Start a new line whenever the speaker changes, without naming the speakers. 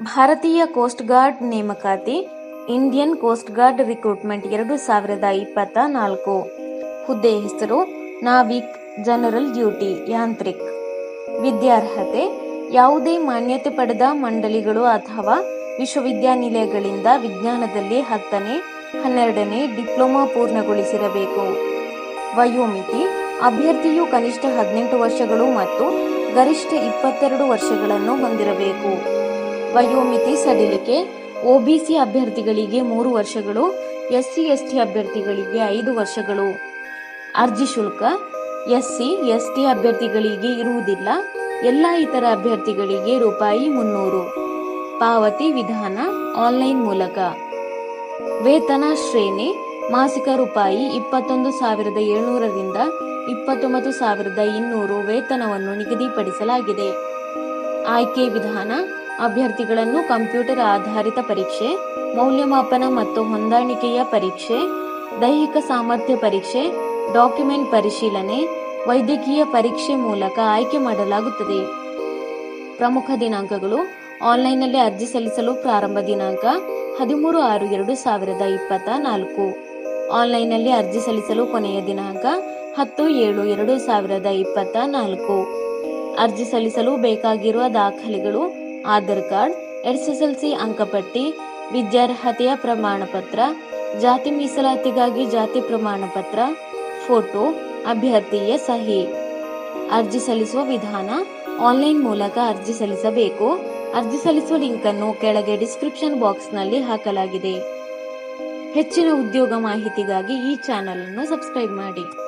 ಭಾರತೀಯ coast guard ನೇಮಕಾತಿ Indian coast guard recruitment ಎರಡು ಸಾವಿರದ ಇಪ್ಪತ್ತ ನಾಲ್ಕು. ಹುದ್ದೆ ಹೆಸರು ನಾವಿಕ್ ಜನರಲ್ ಡ್ಯೂಟಿ ಯಾಂತ್ರಿಕ್. ವಿದ್ಯಾರ್ಹತೆ, ಯಾವುದೇ ಮಾನ್ಯತೆ ಪಡೆದ ಮಂಡಳಿಗಳು ಅಥವಾ ವಿಶ್ವವಿದ್ಯಾನಿಲಯಗಳಿಂದ ವಿಜ್ಞಾನದಲ್ಲಿ ಹತ್ತನೇ, ಹನ್ನೆರಡನೇ ಡಿಪ್ಲೊಮಾ ಪೂರ್ಣಗೊಳಿಸಿರಬೇಕು. ವಯೋಮಿತಿ, ಅಭ್ಯರ್ಥಿಯು ಕನಿಷ್ಠ ಹದಿನೆಂಟು ವರ್ಷಗಳು ಮತ್ತು ಗರಿಷ್ಠ ಇಪ್ಪತ್ತೆರಡು ವರ್ಷಗಳನ್ನು ಹೊಂದಿರಬೇಕು. ವಯೋಮಿತಿ ಸಡಿಲಿಕೆ ಒಬಿಸಿ ಅಭ್ಯರ್ಥಿಗಳಿಗೆ ಮೂರು ವರ್ಷಗಳು, ಎಸ್ಸಿ, ಎಸ್ಟಿ ಅಭ್ಯರ್ಥಿಗಳಿಗೆ ಐದು ವರ್ಷಗಳು. ಅರ್ಜಿ ಶುಲ್ಕ, ಎಸ್ಸಿ, ಎಸ್ಟಿ ಅಭ್ಯರ್ಥಿಗಳಿಗೆ ಇರುವುದಿಲ್ಲ. ಎಲ್ಲ ಇತರ ಅಭ್ಯರ್ಥಿಗಳಿಗೆ ರೂಪಾಯಿ ಮುನ್ನೂರು. ಪಾವತಿ ವಿಧಾನ ಆನ್ಲೈನ್ ಮೂಲಕ. ವೇತನ ಶ್ರೇಣಿ, ಮಾಸಿಕ ರೂಪಾಯಿ ಇಪ್ಪತ್ತೊಂದು ಸಾವಿರದ ಏಳ್ನೂರರಿಂದ ಇಪ್ಪತ್ತೊಂಬತ್ತು ಸಾವಿರದ ಇನ್ನೂರು ವೇತನವನ್ನು ನಿಗದಿಪಡಿಸಲಾಗಿದೆ. ಆಯ್ಕೆ ವಿಧಾನ, ಅಭ್ಯರ್ಥಿಗಳನ್ನು ಕಂಪ್ಯೂಟರ್ ಆಧಾರಿತ ಪರೀಕ್ಷೆ, ಮೌಲ್ಯಮಾಪನ ಮತ್ತು ಹೊಂದಾಣಿಕೆಯ ಪರೀಕ್ಷೆ, ದೈಹಿಕ ಸಾಮರ್ಥ್ಯ ಪರೀಕ್ಷೆ, ಡಾಕ್ಯುಮೆಂಟ್ ಪರಿಶೀಲನೆ, ವೈದ್ಯಕೀಯ ಪರೀಕ್ಷೆ ಮೂಲಕ ಆಯ್ಕೆ ಮಾಡಲಾಗುತ್ತದೆ. ಪ್ರಮುಖ ದಿನಾಂಕಗಳು, ಆನ್ಲೈನ್ನಲ್ಲಿ ಅರ್ಜಿ ಸಲ್ಲಿಸಲು ಪ್ರಾರಂಭ ದಿನಾಂಕ ಹದಿಮೂರು ಆರು ಎರಡು ಸಾವಿರದ ಇಪ್ಪತ್ತ ನಾಲ್ಕು ಆನ್ಲೈನ್ನಲ್ಲಿ ಅರ್ಜಿ ಸಲ್ಲಿಸಲು ಕೊನೆಯ ದಿನಾಂಕ ಹತ್ತು ಏಳು ಎರಡು ಸಾವಿರದ ಇಪ್ಪತ್ತ ನಾಲ್ಕು ಅರ್ಜಿ ಸಲ್ಲಿಸಲು ಬೇಕಾಗಿರುವ ದಾಖಲೆಗಳು, ಆಧಾರ್ ಕಾರ್ಡ್ ಎಸ್ಎಸ್ಎಲ್ಸಿ ಅಂಕಪಟ್ಟಿ, ವಿದ್ಯಾರ್ಹತೆಯ ಪ್ರಮಾಣ ಪತ್ರ ಜಾತಿ ಮೀಸಲಾತಿಗಾಗಿ ಜಾತಿ ಪ್ರಮಾಣ ಪತ್ರ ಫೋಟೋ, ಅಭ್ಯರ್ಥಿಯ ಸಹಿ. ಅರ್ಜಿ ಸಲ್ಲಿಸುವ ವಿಧಾನ, ಆನ್ಲೈನ್ ಮೂಲಕ ಅರ್ಜಿ ಸಲ್ಲಿಸಬೇಕು. ಅರ್ಜಿ ಸಲ್ಲಿಸುವ ಲಿಂಕ್ ಅನ್ನು ಕೆಳಗೆ ಡಿಸ್ಕ್ರಿಪ್ಷನ್ ಬಾಕ್ಸ್ನಲ್ಲಿ ಹಾಕಲಾಗಿದೆ. ಹೆಚ್ಚಿನ ಉದ್ಯೋಗ ಮಾಹಿತಿಗಾಗಿ ಈ ಚಾನೆಲ್ ಅನ್ನು ಸಬ್ಸ್ಕ್ರೈಬ್ ಮಾಡಿ.